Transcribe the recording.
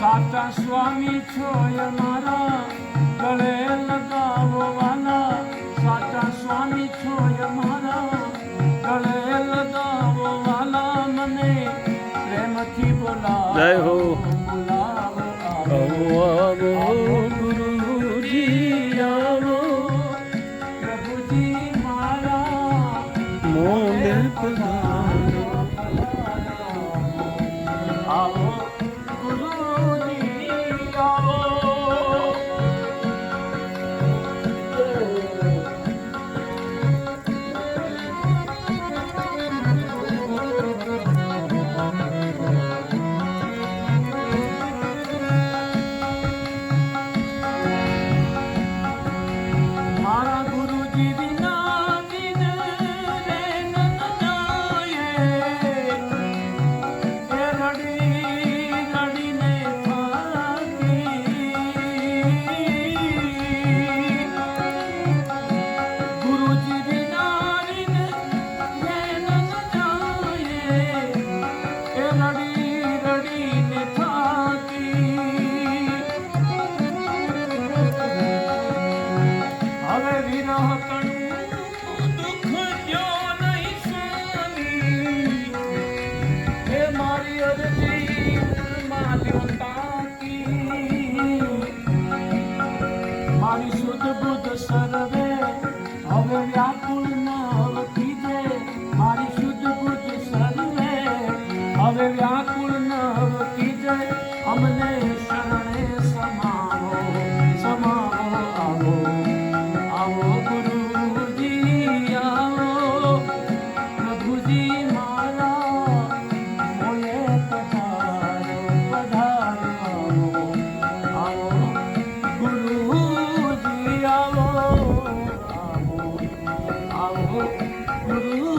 સ્વામી છો મારા. ગળે લગાવવાના. સાચા સ્વામી છો મારા. ગળે લગાવવાના મને પ્રેમથી બોલાવો જય હો. આવો. આવો ગુરુજી આવો. પ્રભુજી મારા. મોડે પધારો. મારી શુદ્ધ બુદ્ધ સર્વે Guru